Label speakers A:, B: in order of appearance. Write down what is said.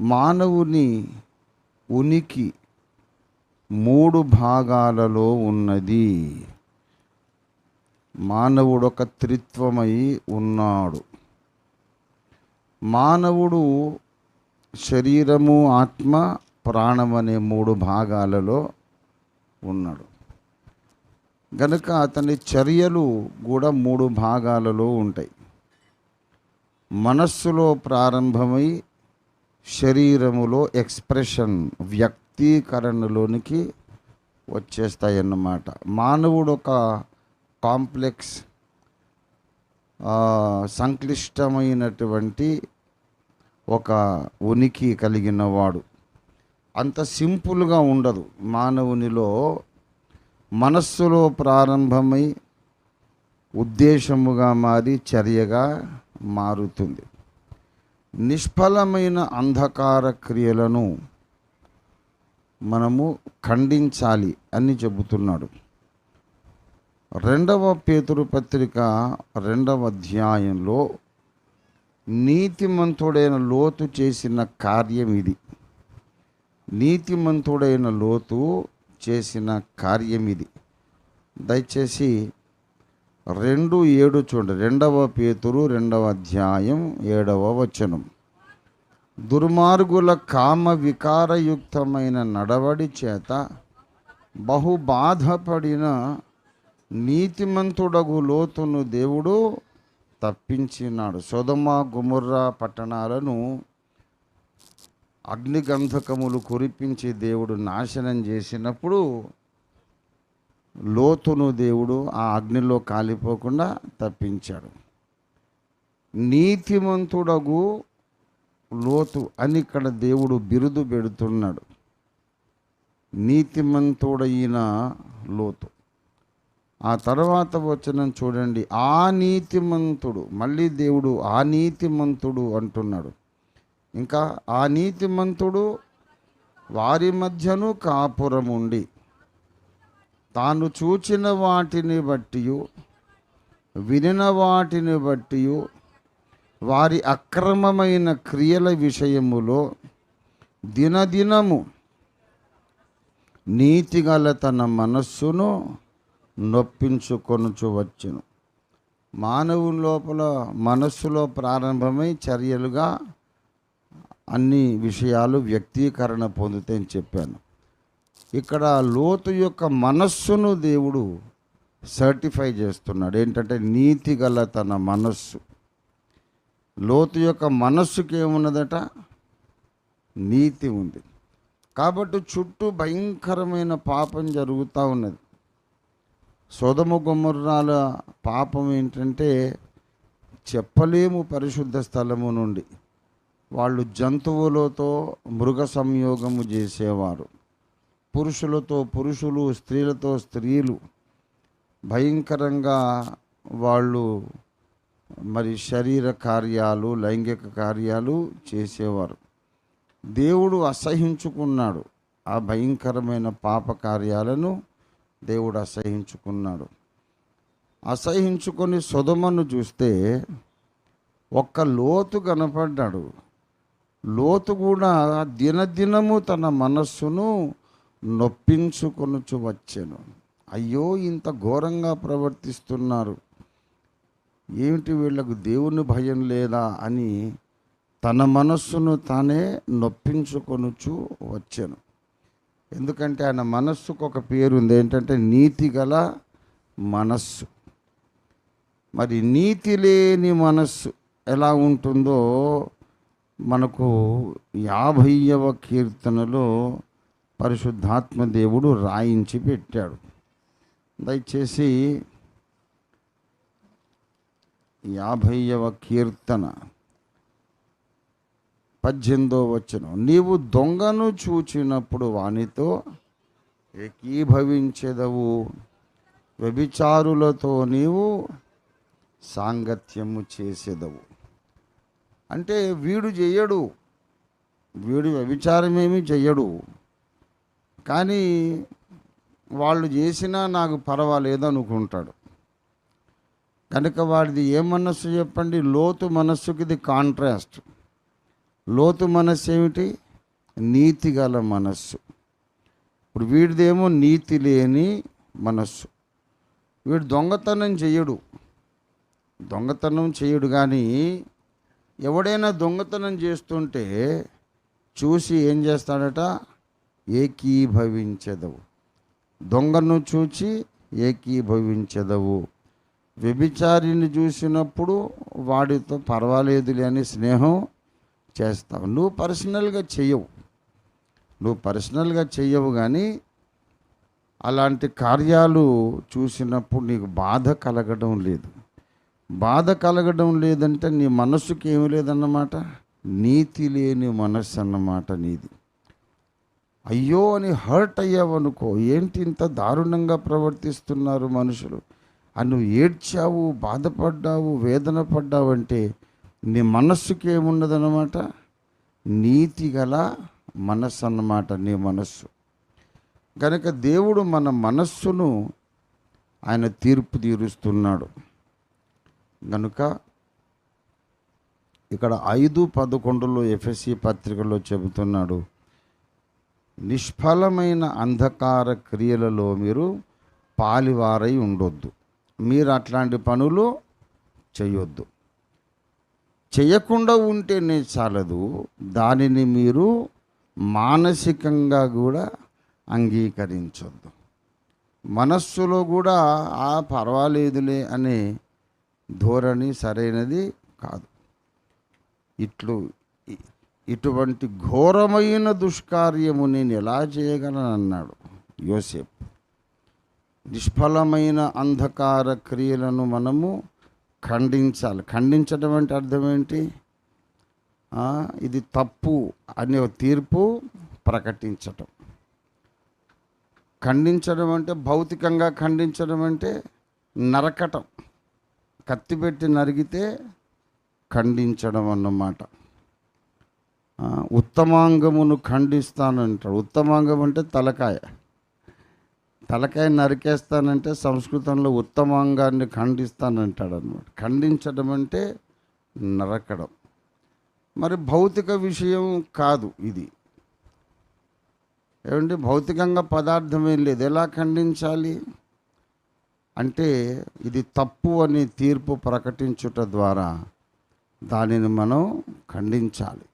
A: మానవుని ఉనికి మూడు భాగాలలో ఉన్నది. మానవుడు ఒక త్రిత్వమై ఉన్నాడు. మానవుడు శరీరము ఆత్మ ప్రాణం అనే మూడు భాగాలలో ఉన్నాడు. గనుక అతని చర్యలు కూడా మూడు భాగాలలో ఉంటాయి. మనస్సులో ప్రారంభమై శరీరములో ఎక్స్ప్రెషన్ వ్యక్తీకరణలోనికి వచ్చేస్తాయన్నమాట. మానవుడు ఒక కాంప్లెక్స్ సంక్లిష్టమైనటువంటి ఒక ఉనికి కలిగిన వాడు అంత సింపుల్గా ఉండదు. మానవునిలో మనస్సులో ప్రారంభమై ఉద్దేశముగా మారి చర్యగా మారుతుంది. నిష్ఫలమైన అంధకార క్రియలను మనము ఖండించాలి అని చెబుతున్నాడు. రెండవ పేతురు పత్రిక రెండవ అధ్యాయంలో నీతిమంతుడైన లోతు చేసిన కార్యం ఇది. నీతిమంతుడైన లోతు చేసిన కార్యం ఇది. దయచేసి రెండు ఏడు చూడండి. రెండవ పేతురు రెండవ అధ్యాయం ఏడవ వచనం. దుర్మార్గుల కామ వికారయుక్తమైన నడవడి చేత బహు బాధపడిన నీతిమంతుడగు లోతును దేవుడు తప్పించినాడు. సోదమ గుముర్రా పట్టణాలను అగ్నిగంధకములు కురిపించి దేవుడు నాశనం చేసినప్పుడు లోతును దేవుడు ఆ అగ్నిలో కాలిపోకుండా తప్పించాడు. నీతిమంతుడగు లోతు అని ఇక్కడ దేవుడు బిరుదు పెడుతున్నాడు. నీతిమంతుడైన లోతు. ఆ తర్వాత వచ్చిన చూడండి. ఆ నీతిమంతుడు మళ్ళీ దేవుడు ఆ నీతిమంతుడు అంటున్నాడు. ఇంకా ఆ నీతిమంతుడు వారి మధ్యను కాపురముండి తాను చూచిన వాటిని బట్టి వినిన వాటిని బట్టి వారి అక్రమమైన క్రియల విషయములో దినదినము నీతిగల తన మనస్సును నొప్పించుకొనుచు వచ్చును. మానవుని లోపల మనస్సులో ప్రారంభమై చర్యలుగా అన్ని విషయాలు వ్యక్తీకరణ పొందుతాయని చెప్పాను. ఇక్కడ లోతు యొక్క మనస్సును దేవుడు సర్టిఫై చేస్తున్నాడు. ఏంటంటే నీతి గల తన మనస్సు. లోతు యొక్క మనస్సుకి ఏమున్నదట? నీతి ఉంది. కాబట్టి చుట్టూ భయంకరమైన పాపం జరుగుతూ ఉన్నది. సోదమ గుమ్మర్రాల పాపం ఏంటంటే చెప్పలేము పరిశుద్ధ స్థలము నుండి. వాళ్ళు జంతువులతో మృగ సంయోగము చేసేవారు. పురుషులతో పురుషులు స్త్రీలతో స్త్రీలు. భయంకరంగా వాళ్ళు మరి శరీర కార్యాలు లైంగిక కార్యాలు చేసేవారు. దేవుడు అసహించుకున్నాడు ఆ భయంకరమైన పాప కార్యాలను దేవుడు అసహించుకున్నాడు. అసహించుకొని సుధమను చూస్తే ఒక్క లోతు కనపడ్డాడు. లోతు కూడా దినదినము తన మనస్సును నొప్పించుకొనుచు వచ్చాను. అయ్యో ఇంత ఘోరంగా ప్రవర్తిస్తున్నారు. ఏమిటి వీళ్ళకు దేవుని భయం లేదా అని తన మనస్సును తానే నొప్పించుకొనుచు వచ్చాను. ఎందుకంటే ఆయన మనస్సుకు ఒక పేరు ఉంది ఏంటంటే నీతి గల మనస్సు. మరి నీతి లేని మనస్సు ఎలా ఉంటుందో మనకు యాభైవ కీర్తనలో పరిశుద్ధాత్మ దేవుడు రాయించి పెట్టాడు. దయచేసి యాభైవ కీర్తన పద్దెనిమిదో వచ్చిన నీవు దొంగను చూచినప్పుడు వానితో ఏకీభవించెదవు. వ్యభిచారులతో నీవు సాంగత్యము చేసేదవు. అంటే వీడు చెయ్యడు వీడు వ్యభిచారమేమి చెయ్యడు కానీ వాళ్ళు చేసినా నాకు పర్వాలేదు అనుకుంటాడు కనుక వాడిది ఏ మనస్సు చెప్పండి? లోతు మనస్సుకి ఇది కాంట్రాస్ట్ లోతు మనస్సు ఏమిటి? నీతి గల మనస్సు. ఇప్పుడు వీడిదేమో నీతి లేని మనస్సు. వీడు దొంగతనం చెయ్యడు. దొంగతనం చేయడు కానీ ఎవడైనా దొంగతనం చేస్తుంటే చూసి ఏం చేస్తాడట? ఏకీభవించదవు. దొంగను చూచి ఏకీభవించదవు. వ్యభిచారిని చూసినప్పుడు వాడితో పర్వాలేదులే అని స్నేహం చేస్తావు. నువ్వు పర్సనల్గా చెయ్యవు. నువ్వు పర్సనల్గా చెయ్యవు కానీ అలాంటి కార్యాలు చూసినప్పుడు నీకు బాధ కలగడం లేదు. బాధ కలగడం లేదంటే నీ మనస్సుకి ఏమి లేదన్నమాట? నీతి లేని మనస్సు అన్నమాట నీది. అయ్యో అని హర్ట్ అయ్యావనుకో ఏంటి ఇంత దారుణంగా ప్రవర్తిస్తున్నారు మనుషులు? అని నువ్వు ఏడ్చావు బాధపడ్డావు వేదన పడ్డావంటే నీ మనస్సుకి ఏమున్నదన్నమాట నీతి గల మనస్సు అన్నమాట నీ మనస్సు. కనుక దేవుడు మన మనస్సును ఆయన తీర్పు తీరుస్తున్నాడు. కనుక ఇక్కడ ఐదు పదకొండులో ఎఫ్ఎస్సి పత్రికలో చెబుతున్నాడు నిష్ఫలమైన అంధకార క్రియలలో మీరు పాలివారై ఉండొద్దు. మీరు అట్లాంటి పనులు చేయొద్దు. చేయకుండా ఉంటేనే చాలదు. దానిని మీరు మానసికంగా కూడా అంగీకరించొద్దు. మనస్సులో కూడా ఆ పర్వాలేదులే అనే ధోరణి సరైనది కాదు. ఇట్లు ఇటువంటి ఘోరమైన దుష్కార్యము నేను ఎలా చేయగలను అన్నాడు యోసేపు. నిష్ఫలమైన అంధకార క్రియలను మనము ఖండించాలి. ఖండించడం అంటే అర్థం ఏంటి? ఇది తప్పు అనే తీర్పు ప్రకటించటం. ఖండించడం అంటే భౌతికంగా ఖండించడం అంటే నరకటం. కత్తి పెట్టి నరిగితే ఖండించడం అన్నమాట. ఉత్తమాంగమును ఖండిస్తానంటాడు. ఉత్తమాంగం అంటే తలకాయ. తలకాయ నరికేస్తానంటే సంస్కృతంలో ఉత్తమాంగాన్ని ఖండిస్తానంటాడు అనమాట ఖండించడం అంటే నరకడం. మరి భౌతిక విషయం కాదు ఇది. ఏమంటే భౌతికంగా పదార్థం ఏం లేదు. ఎలా ఖండించాలి? అంటే ఇది తప్పు అని తీర్పు ప్రకటించుట ద్వారా దానిని మనం ఖండించాలి.